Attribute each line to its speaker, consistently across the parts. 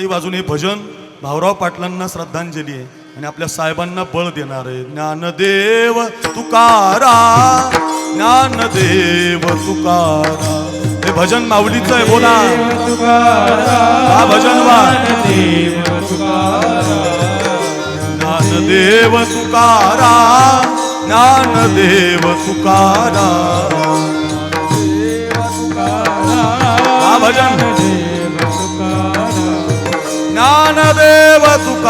Speaker 1: टाळी बाजून हे भजन भाऊराव पाटलांना श्रद्धांजली आहे आणि आपल्या साहेबांना बळ देणार आहे. ज्ञानदेव तुकारा ज्ञानदेव तुकारा. हे भजन माऊलीचं आहे बोला. हा भजन वा. ज्ञानदेव तुकारा ज्ञानदेव तुकारा.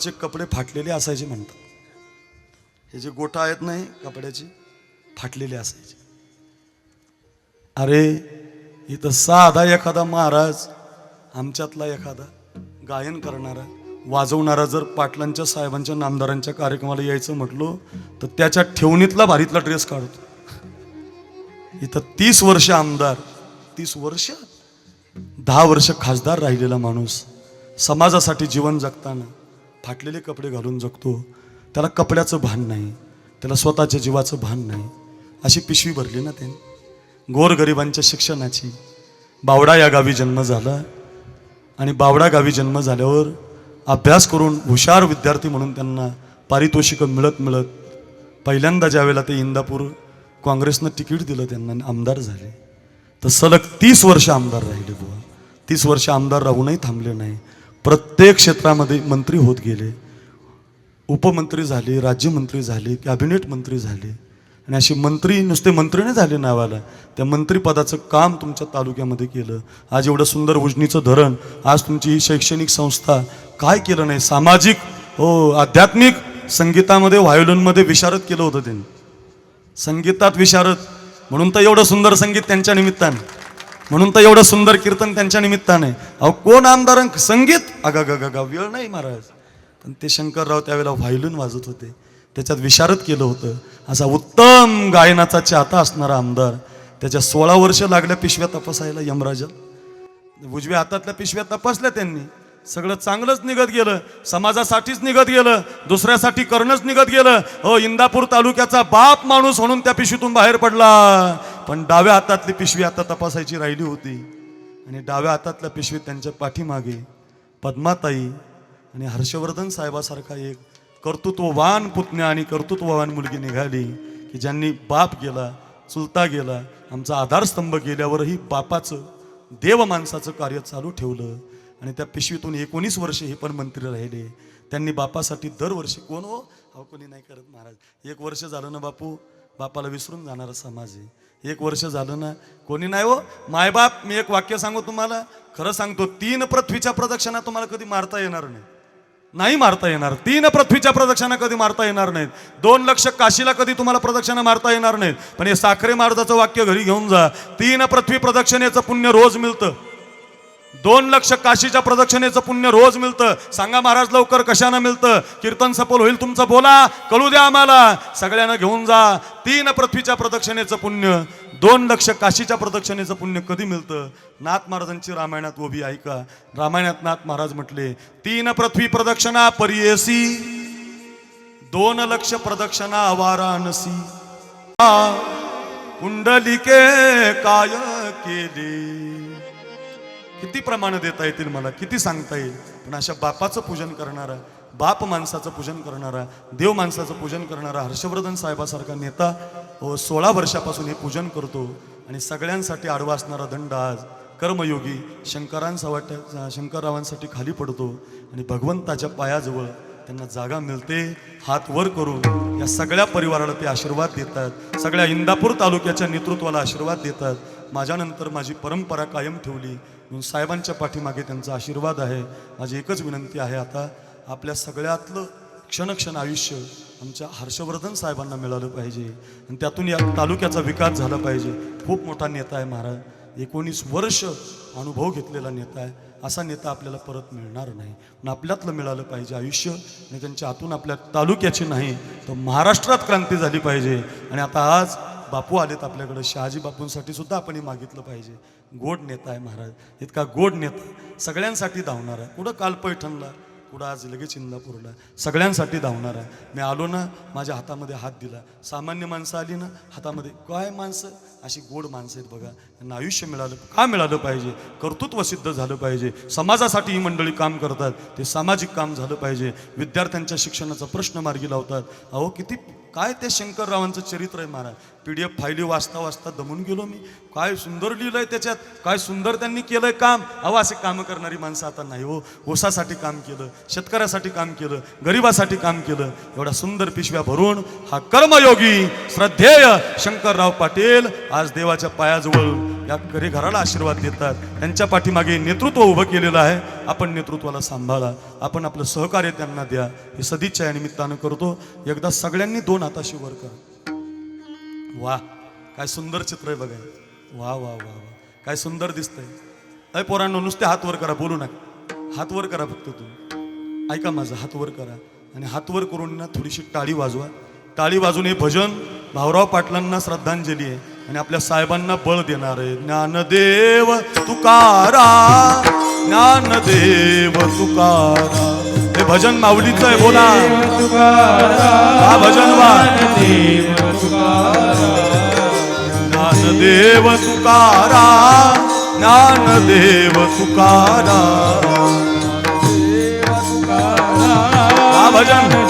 Speaker 1: वरचे कपडे फाटलेले असायचे म्हणतात. हे जे गोटा आहेत नाही कपड्याचे फाटलेले असायचे. अरे इथं साधा एखादा महाराज आमच्यातला एखादा गायन करणारा वाजवणारा जर पाटलांच्या साहेबांच्या नामदारांच्या कार्यक्रमाला यायचं म्हटलो तर त्याच्या ठेवणीतला भारीतला ड्रेस काढतो. इथं तीस वर्ष आमदार तीस वर्ष दहा वर्ष खासदार राहिलेला माणूस समाजासाठी जीवन जगताना फाटलेले कपडे घालून जगतो. त्याला कपड्याचं भान नाही. त्याला स्वतःच्या जीवाचं भान नाही. अशी पिशवी भरली ना त्याने. गोरगरिबांच्या शिक्षणाची. बावडा या गावी जन्म झाला. आणि बावडा गावी जन्म झाल्यावर अभ्यास करून हुशार विद्यार्थी म्हणून त्यांना पारितोषिकं मिळत मिळत पहिल्यांदा ज्यावेळेला ते इंदापूर काँग्रेसनं तिकीट दिलं त्यांना आमदार झाले. तर सलग तीस वर्ष आमदार राहिले बुवा. तीस वर्ष आमदार राहूनही थांबले नाही. प्रत्येक क्षेत्रामध्ये मंत्री होत गेले. उपमंत्री झाले राज्यमंत्री झाले कॅबिनेट मंत्री झाले. आणि असे मंत्री नुसते मंत्री नाही झाले नावाला. त्या मंत्रीपदाचं काम तुमच्या तालुक्यामध्ये केलं. आज एवढं सुंदर उजनीचं धरण आज तुमची ही शैक्षणिक संस्था काय केलं नाही? सामाजिक हो आध्यात्मिक संगीतामध्ये व्हायोलिनमध्ये विशारद केलं होतं त्यांनी. संगीतात विशारद. म्हणून तर एवढं सुंदर संगीत त्यांच्या निमित्तानं. म्हणून तर एवढं सुंदर कीर्तन त्यांच्या निमित्ताने. अहो कोण आमदार संगीत? अगा गा गा वेळ नाही महाराज. पण ते शंकरराव त्यावेळेला व्हायलून वाजत होते. त्याच्यात विशारद केलं होतं. असा उत्तम गायनाचा चाहता असणारा आमदार. त्याच्या सोळा वर्ष लागल्या पिशव्या तपासायला यमराजा. उजव्या हातातल्या पिशव्या तपासल्या त्यांनी. सगळं चांगलंच निघत गेलं. समाजासाठीच निघत गेलं. दुसऱ्यासाठी करणंच निघत गेलं. हो इंदापूर तालुक्याचा बाप माणूस म्हणून त्या पिशवीतून बाहेर पडला. पण डाव्या हातातली पिशवी आता तपासायची राहिली होती. आणि डाव्या हातातल्या पिशवीत त्यांच्या पाठीमागे पद्माताई आणि हर्षवर्धन साहेबासारखा एक कर्तृत्ववान पुतण्या आणि कर्तृत्ववान मुलगी निघाली की ज्यांनी बाप गेला चुलता गेला आमचा आधारस्तंभ गेल्यावरही बापाचं देव माणसाचं कार्य चालू ठेवलं. आणि त्या पिशवीतून एकोणीस वर्षे हे पण मंत्री राहिले. त्यांनी बापासाठी दरवर्षी कोण हो? कोणी नाही करत महाराज. एक वर्ष झालं ना बापू बापाला विसरून जाणारा समाज आहे. एक वर्ष झालं ना. कोणी नाही हो. मायबाप मी एक वाक्य सांगू तुम्हाला. खरं सांगतो तीन पृथ्वीच्या प्रदक्षिणा तुम्हाला कधी मारता येणार नाही नाही मारता येणार. तीन पृथ्वीच्या प्रदक्षिणा कधी मारता येणार नाहीत. दोन लक्ष काशीला कधी तुम्हाला प्रदक्षिणा मारता येणार नाहीत. पण हे साखरे मार्गाचं वाक्य घरी घेऊन जा. तीन पृथ्वी प्रदक्षिणेचं पुण्य रोज मिळतं. दोन लक्ष काशीच्या प्रदक्षिणेचं पुण्य रोज मिळतं. सांगा महाराज लवकर कशानं मिळतं? कीर्तन सफल होईल तुमचं बोला. कळू द्या आम्हाला. सगळ्यांना घेऊन जा. तीन पृथ्वीच्या प्रदक्षिणेचं पुण्य. दोन लक्ष काशीच्या प्रदक्षिणेचं पुण्य कधी मिळतं? नाथ महाराजांची रामायणात उभी ऐका रामायणात नाथ महाराज म्हटले तीन पृथ्वी प्रदक्षिणा परियसी दोन लक्ष प्रदक्षिणा वाराणसी. कुंडलिके काय केले? किती प्रमाण देता येतील मला किती सांगता येईल? पण अशा बापाचं पूजन करणारा बाप माणसाचं पूजन करणारा देव माणसाचं पूजन करणारा हर्षवर्धन साहेबासारखा नेता हो सोळा वर्षापासून हे पूजन करतो आणि सगळ्यांसाठी आडवा असणारा दंड आज कर्मयोगी शंकरांसा वाट शंकररावांसाठी खाली पडतो आणि भगवंताच्या पायाजवळ त्यांना जागा मिळते हात वर करून या सगळ्या परिवाराला ते आशीर्वाद देतात सगळ्या इंदापूर तालुक्याच्या नेतृत्वाला आशीर्वाद देतात. माझ्यानंतर माझी परंपरा कायम ठेवली म्हणून साहेबांच्या पाठीमागे त्यांचा आशीर्वाद आहे. माझी एकच विनंती आहे आता आपल्या सगळ्यातलं क्षणक्षण आयुष्य आमच्या हर्षवर्धन साहेबांना मिळालं पाहिजे. आणि त्यातून या तालुक्याचा विकास झाला पाहिजे. खूप मोठा नेता आहे महाराज. एकोणीस वर्ष अनुभव घेतलेला नेता आहे. असा नेता आपल्याला परत मिळणार नाही. पण आपल्यातलं मिळालं पाहिजे आयुष्य. आणि त्यांच्या हातून आपल्या तालुक्याची नाही तर महाराष्ट्रात क्रांती झाली पाहिजे. आणि आता आज बापू आलेत आपल्याकडं. शहाजी बापूंसाठी सुद्धा आपण हे मागितलं पाहिजे. गोड नेता आहे महाराज. इतका गोड नेता सगळ्यांसाठी धावणार आहे. कुठं काल पैठणला कुठं आज लगेच इंदापूरला सगळ्यांसाठी धावणार आहे. मी आलो ना माझ्या हातामध्ये हात दिला. सामान्य माणसं आली ना हातामध्ये काय माणसं? अशी गोड माणसं आहेत बघा. त्यांना आयुष्य मिळालं का मिळालं पाहिजे? कर्तृत्व सिद्ध झालं पाहिजे. समाजासाठी ही मंडळी काम करतात. ते सामाजिक काम झालं पाहिजे. विद्यार्थ्यांच्या शिक्षणाचा प्रश्न मार्गी लावतात. अहो किती काय ते शंकररावांचं चरित्र आहे महाराज? पी डी एफ फायली वाचता वाचता दमून गेलो मी. काय सुंदर लिहिलंय त्याच्यात? काय सुंदर त्यांनी केलंय काम? अहो असे कामं करणारी माणसं आता नाही हो. ओसासाठी काम केलं शेतकऱ्यासाठी काम केलं गरिबासाठी काम केलं. एवढा सुंदर पिशव्या भरून हा कर्मयोगी श्रद्धेय शंकरराव पाटील आज देवाच्या पायाजवळ या घरी घराला आशीर्वाद देतात. त्यांच्या पाठीमागे नेतृत्व उभं केलेलं आहे. आपण नेतृत्वाला सांभाळा. आपण आपलं सहकार्य त्यांना द्या. हे सदिच्छा या निमित्तानं करतो. एकदा सगळ्यांनी दोन हाताशी वर करा. वा काय सुंदर चित्र आहे बघा. वा वा वा वा. काय सुंदर दिसतंय. अय पोरांनो नुसते हात वर करा. बोलू नका. हात वर करा फक्त तुम्ही. ऐका माझं हात वर करा. आणि हात वर करून ना थोडीशी टाळी वाजवा. टाळी वाजून हे भजन भाऊराव पाटलांना श्रद्धांजली आहे. आणि आपल्या साहेबांना बळ देणार आहे. ज्ञानदेव तुकारा ज्ञानदेव तुकारा. हे भजन माऊलीचं आहे बोला. हा भजन वा. ज्ञानदेव तुकारा ज्ञानदेव तुकारा. हा भजन.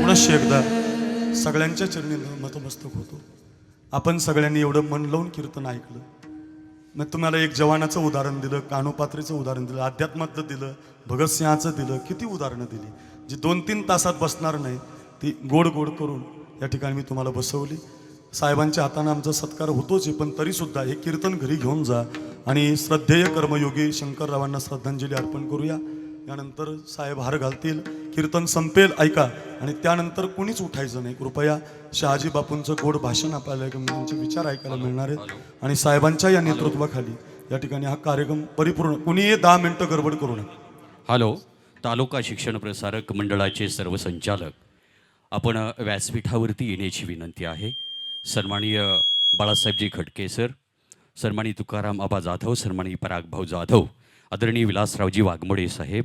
Speaker 1: पुनश्च एकदा सगळ्यांच्या चरणी नतमस्तक होतो. आपण सगळ्यांनी एवढं मन लावून कीर्तन ऐकलं. मग तुम्हाला एक जवानाचं उदाहरण दिलं कानोपात्रीचं उदाहरण दिलं अध्यात्मातलं दिलं भगतसिंहाचं दिलं किती उदाहरणं दिली. जी दोन तीन तासात बसणार नाही ती गोड गोड करून या ठिकाणी मी तुम्हाला बसवली. साहेबांच्या हाताने आमचा सत्कार होतोच आहे पण तरीसुद्धा हे कीर्तन घरी घेऊन जा आणि श्रद्धेय कर्मयोगी शंकररावांना श्रद्धांजली अर्पण करूया. यानंतर साहेब हार घालतील कीर्तन संपेल ऐका. आणि त्यानंतर कुणीच उठायचं नाही. कृपया शहाजी बापूंचं गोड भाषण आपल्याला त्यांचे विचार ऐकायला मिळणार आहेत. आणि साहेबांच्या या नेतृत्वाखाली या ठिकाणी हा कार्यक्रम परिपूर्ण कुणीही दहा मिनिटं गडबड करू नये
Speaker 2: हॅलो तालुका शिक्षण प्रसारक मंडळाचे सर्व संचालक आपण व्यासपीठावरती येण्याची विनंती आहे. सन्माननीय बाळासाहेबजी खटके सर सन्मानी तुकाराम आबा जाधव सन्मानी परागभाऊ जाधव आदरणीय विलासरावजी वाघमोडे साहेब